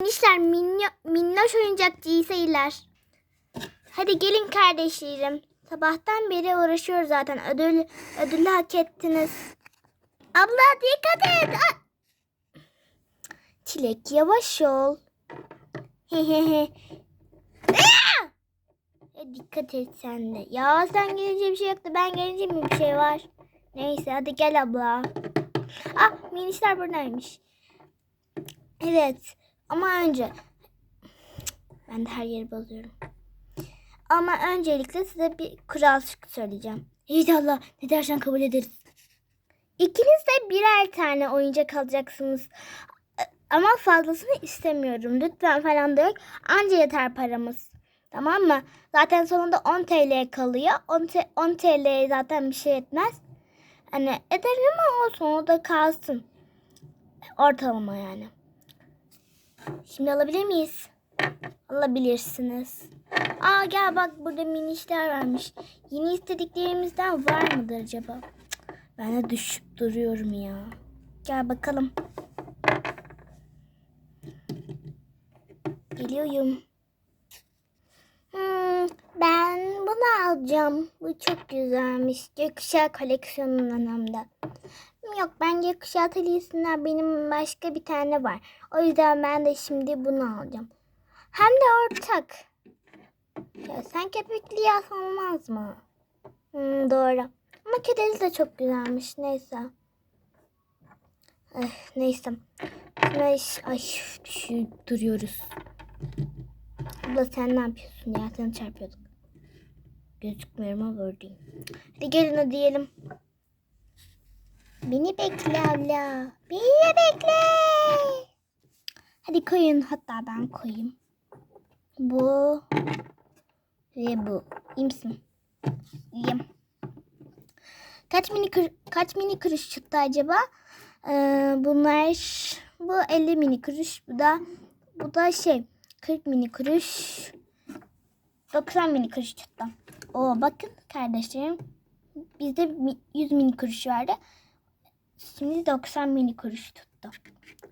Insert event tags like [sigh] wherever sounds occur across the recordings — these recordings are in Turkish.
Minişler minno, minnoş oyuncakçı iyi seyirler. Hadi gelin kardeşlerim. Sabahtan beri uğraşıyoruz zaten. Ödül, ödülü hak ettiniz. Abla dikkat et. Aa! Çilek yavaş ol. E, dikkat et sen de. Ya sen gelince bir şey yoktu. Ben gelince mi bir şey var? Neyse hadi gel abla. Ah minişler buradaymış. Evet. Ama önce ben de her yeri bozuyorum. Ama öncelikle size bir kural söyleyeceğim. İnşallah ne dersen kabul ederiz. İkiniz de birer tane oyuncak alacaksınız. Ama fazlasını istemiyorum. Lütfen falan da yok. Anca yeter paramız. Tamam mı? Zaten sonunda 10 TL kalıyor. 10, te- 10 TL'ye zaten bir şey etmez. Hani ederim ama o da kalsın. Ortalama yani. Şimdi alabilir miyiz? Alabilirsiniz. Aa gel bak burada minişler varmış. Yeni istediklerimizden var mıdır acaba? Ben de düşüp duruyorum ya. Gel bakalım. Geliyorum. Hmm, ben bunu alacağım. Bu çok güzelmiş. Gökkuşağı koleksiyonundan hem de. Yok ben gökkuşağı atölyesinden benim başka bir tane var. O yüzden ben de şimdi bunu alacağım. Hem de ortak. Ya sen köpekli yaz olmaz mı? Hmm, doğru. Ama kedeli de çok güzelmiş. Neyse. Eh, neyse. Ay, ay düşüp duruyoruz. Abla sen ne yapıyorsun ya? Seni çarpıyorduk. Gözükmüyorum ama buradayım. Hadi gelin o diyelim. Beni bekle abla. Beni bekle. Hadi koyun. Hatta ben koyayım. Bu ve bu. İyi misin? İyiyim. Kaç mini kır- kaç mini kuruş çıktı acaba? Ee, bunlar bu 50 mini kuruş. Bu da bu da şey 40 mini kuruş. 90 mini kuruş çıktı. Oo bakın kardeşlerim. Bizde mi- 100 mini kuruş vardı. Şimdi 90 mini kuruş tuttu.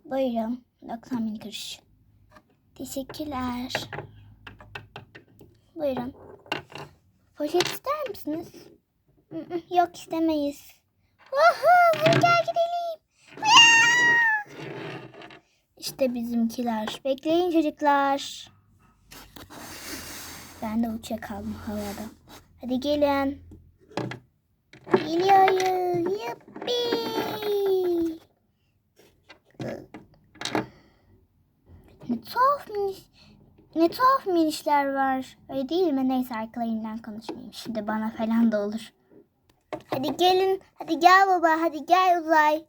Buyurun 90 mini kuruş. Teşekkürler. Buyurun. Poşet ister misiniz? Yok istemeyiz. Hadi gel gidelim. İşte bizimkiler. Bekleyin çocuklar. Ben de uçak aldım havada. Hadi gelin. Geliyoruz. Yuppi. Ne tuhaf miniş, ne tuhaf minişler var. Öyle değil mi? Neyse arkalarından konuşmayayım. Şimdi bana falan da olur. Hadi gelin. Hadi gel baba. Hadi gel Uzay.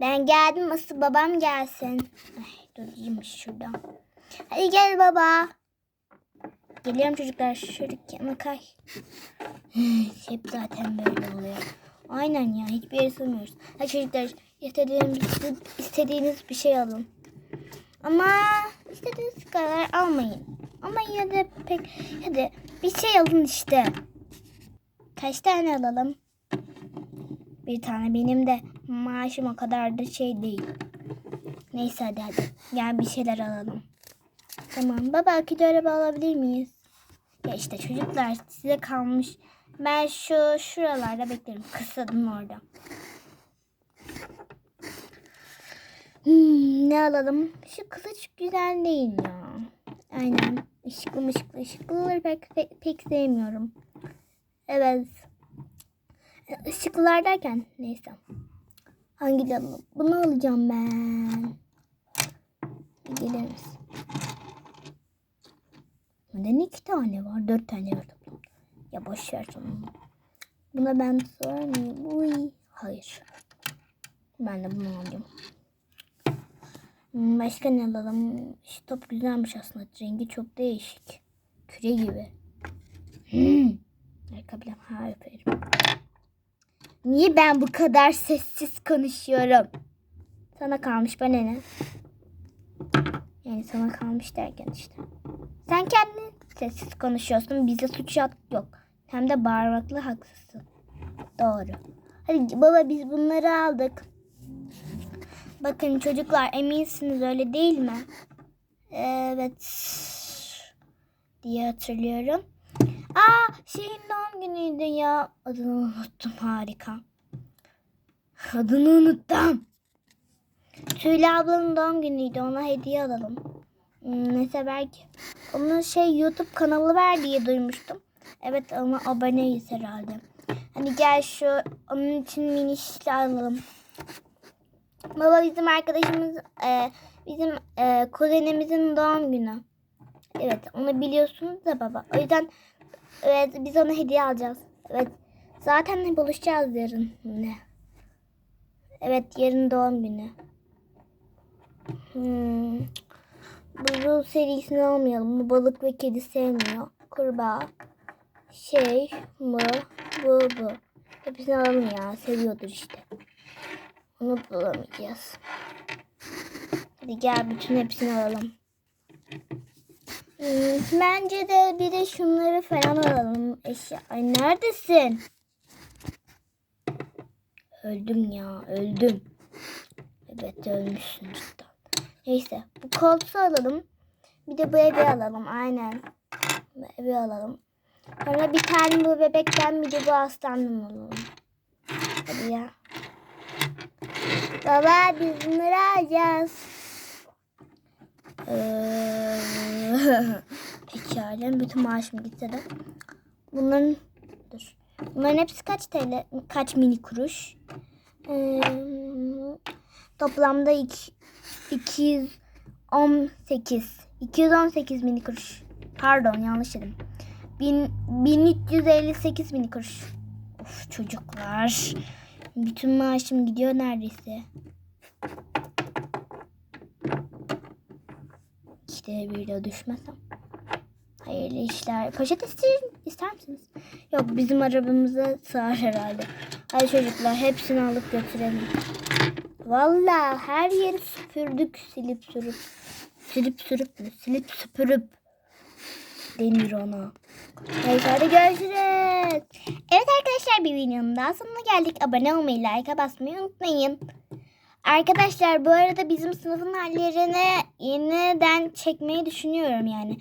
Ben geldim. Asıl babam gelsin. Ay, dur şuradan. Hadi gel baba. Geliyorum çocuklar. Şöyle yana kay. [sighs] Hep zaten böyle oluyor. Aynen ya. Hiçbir yere sığmıyoruz. Hadi çocuklar. istediğiniz, istediğiniz bir şey alın. Ama istediğiniz kadar almayın. Ama yine de pek... Hadi bir şey alın işte. Kaç tane alalım? Bir tane benim de maaşım o kadar da şey değil. Neyse hadi hadi. Gel bir şeyler alalım. Tamam. Baba akülü araba alabilir miyiz? Ya işte çocuklar size kalmış. Ben şu şuralarda beklerim. Kısadım orada. Hmm, ne alalım? Şu kılıç güzel değil ya. Aynen. Işıklı mışıklı. Işıklıları pek, pek, pek sevmiyorum. Evet. Işıklılar derken neyse. Hangi alalım? Bunu alacağım ben. Bir gelir misin? Neden iki tane var? Dört tane var. Ya boş ver sonra. Buna ben sormayayım. Uy. Hayır. Ben de bunu alacağım. Hmm, Başka ne alalım? Şu top güzelmiş aslında. Rengi çok değişik. Küre gibi. Hmm. Ayakkabılarım ha öperim. Niye ben bu kadar sessiz konuşuyorum? Sana kalmış bana ne? Yani sana kalmış derken işte. Sen kendin sessiz konuşuyorsun. Bize suç yok. Hem de bağırmakla haksızsın. Doğru. Hadi baba biz bunları aldık. Bakın çocuklar eminsiniz öyle değil mi? Evet. Diye hatırlıyorum. Aa şeyin doğum günüydü ya. Adını unuttum harika. Adını unuttum. Tüyle ablanın doğum günüydü. Ona hediye alalım. Neyse belki. Onun şey YouTube kanalı var diye duymuştum. Evet ama aboneyiz herhalde. Hani gel şu onun için minişli alalım. Baba bizim arkadaşımız e, bizim e, kuzenimizin doğum günü. Evet onu biliyorsunuz da baba. O yüzden evet biz ona hediye alacağız. Evet zaten buluşacağız yarın yine. Evet yarın doğum günü. Hmm. Bu serisini almayalım. Bu balık ve kedi sevmiyor. Kurbağa. Şey bu bu bu. Hepsini alalım ya. Seviyordur işte. Onu bulamayacağız. Hadi gel bütün hepsini alalım. Hmm, bence de bir de şunları falan alalım. Eşya. Ay neredesin? Öldüm ya öldüm. Evet ölmüşsün cidden. Neyse bu koltuğu alalım. Bir de bu evi alalım aynen. Bu evi alalım. Sonra bir tane bu bebekten bir de bu aslandan alalım. Hadi ya. Baba biz bunları alacağız. Ee, [laughs] Pekala bütün maaşım gitse de. Bunların dur. Bunların hepsi kaç TL? Kaç mini kuruş? Ee, toplamda iki, 218. 218 mini kuruş. Pardon yanlış dedim. Bin, 1358 mini kuruş. Of çocuklar. Bütün maaşım gidiyor neredeyse. İşte bir de düşmesem. Hayırlı işler. Poşet ister, ister misiniz? Yok bizim arabamıza sığar herhalde. Hadi çocuklar hepsini alıp götürelim. Vallahi her yeri süpürdük silip sürüp. Silip sürüp mü? Silip süpürüp denir ona. Neyse hadi görüşürüz. Evet arkadaşlar bir videonun daha sonuna geldik. Abone olmayı, like'a basmayı unutmayın. Arkadaşlar bu arada bizim sınıfın hallerini yeniden çekmeyi düşünüyorum yani.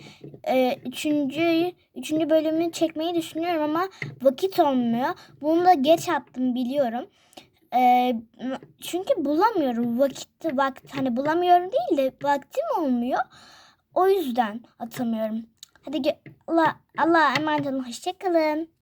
Ee, üçüncü, üçüncü bölümünü çekmeyi düşünüyorum ama vakit olmuyor. Bunu da geç attım biliyorum. Ee, çünkü bulamıyorum vakit vakt hani bulamıyorum değil de vaktim olmuyor. O yüzden atamıyorum. Hadi Allah Allah emanet olun. Hoşçakalın.